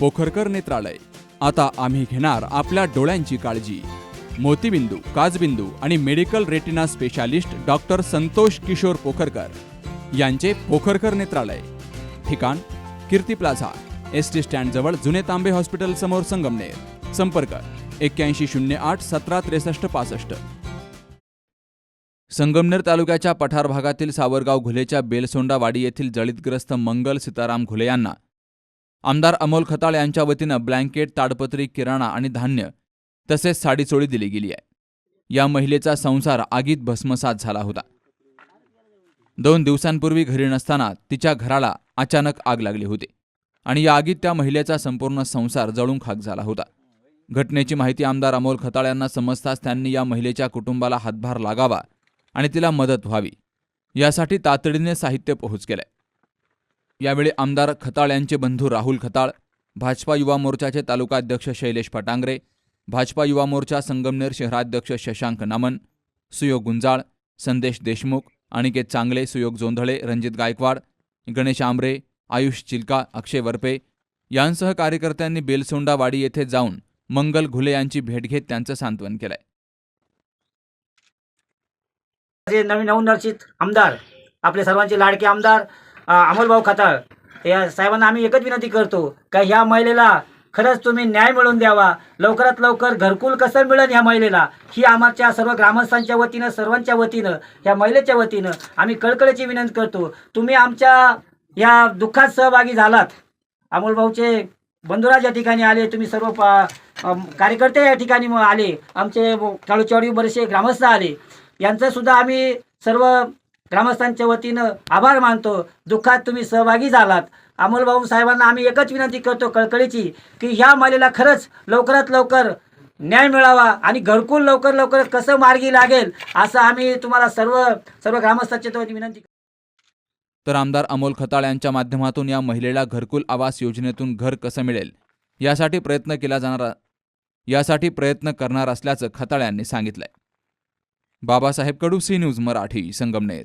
पोखरकर नेत्रालय. आता आम्ही घेणार आपल्या डोळ्यांची काळजी. मोतीबिंदू काजबिंदू आणि medical retina specialist doctor Santosh Kishor Pokharkar यांचे पोखरकर नेत्रालय. ठिकाण Kirti plaza S T stand जवळ जुने तांबे हॉस्पिटल समोर संगमनेर. संपर्क एक्क्याऐंशी शून्य आठ सतरा त्रेसष्ट पासष्ट. संगमनेर तालुक्याच्या पठार भागातील सावरगाव घुलेच्या बेलसोंडा वाडी येथील जळीतग्रस्त मंगल सीताराम घुले यांना आमदार अमोल खताळ यांच्या वतीनं ब्लँकेट ताडपत्री किराणा आणि धान्य तसेच साडीचोळी दिली गेली आहे. या महिलेचा संसार आगीत भस्मसात झाला होता. दोन दिवसांपूर्वी घरी नसताना तिच्या घराला अचानक आग लागली होती आणि या आगीत त्या महिलेचा संपूर्ण संसार जळून खाक झाला होता. घटनेची माहिती आमदार अमोल खताळ यांना समजताच त्यांनी या महिलेच्या कुटुंबाला हातभार लागावा आणि तिला मदत व्हावी यासाठी तातडीने साहित्य पोहोच केलंय. यावेळी आमदार खताळ यांचे बंधू राहुल खताळ भाजपा युवा मोर्चाचे तालुकाध्यक्ष शैलेश फटांगरे भाजपा युवा मोर्चा संगमनेर शहराध्यक्ष शशांक नामन सुयोग गुंजाळ संदेश देशमुख अनिकेत चांगले सुयोग जोंधळे रणजित गायकवाड गणेश आंबरे आयुष चिलका अक्षय वरपे यांसह कार्यकर्त्यांनी बेलसोंडा वाडी येथे जाऊन मंगल घुले यांची भेट घेत त्यांचं सांत्वन केलंय. नवीन नवनर्चित आमदार आपले सर्वांचे लाडके आमदार अमोलभाऊ खताळ या साहेबांना आम्ही एकच विनंती करतो का ह्या महिलेला खरंच तुम्ही न्याय मिळवून द्यावा. लवकरात लवकर घरकुल कसं मिळेल ह्या महिलेला? ही आमच्या सर्व ग्रामस्थांच्या वतीनं सर्वांच्या वतीनं ह्या महिलेच्या वतीनं आम्ही कळकळीची विनंती करतो. तुम्ही आमच्या या दुःखात सहभागी झालात. अमोलभाऊचे बंधुराज या ठिकाणी आले तुम्ही सर्व कार्यकर्ते या ठिकाणी आले. आमचे काळूचवाडी बरेचसे ग्रामस्थ आले. यांचं सुद्धा आम्ही सर्व ग्रामस्थांच्या वतीनं आभार मानतो. दुःखात तुम्ही सहभागी झालात. अमोलभाऊ साहेबांना आम्ही एकच विनंती करतो कळकळीची की ह्या मालेला खरंच लवकरात लवकर न्याय मिळावा आणि घरकुल लवकर लवकर कसं मार्गी लागेल असं आम्ही तुम्हाला सर्व सर्व ग्रामस्थांच्या वतीने विनंती तर आमदार अमोल खताळ यांच्या माध्यमातून या महिलेला घरकुल आवास योजनेतून घर कसं मिळेल यासाठी प्रयत्न केला जाणार यासाठी प्रयत्न करणार असल्याचं खताळ यांनी सांगितलंय. Babasaheb Kadu C news Marathi Sangamner.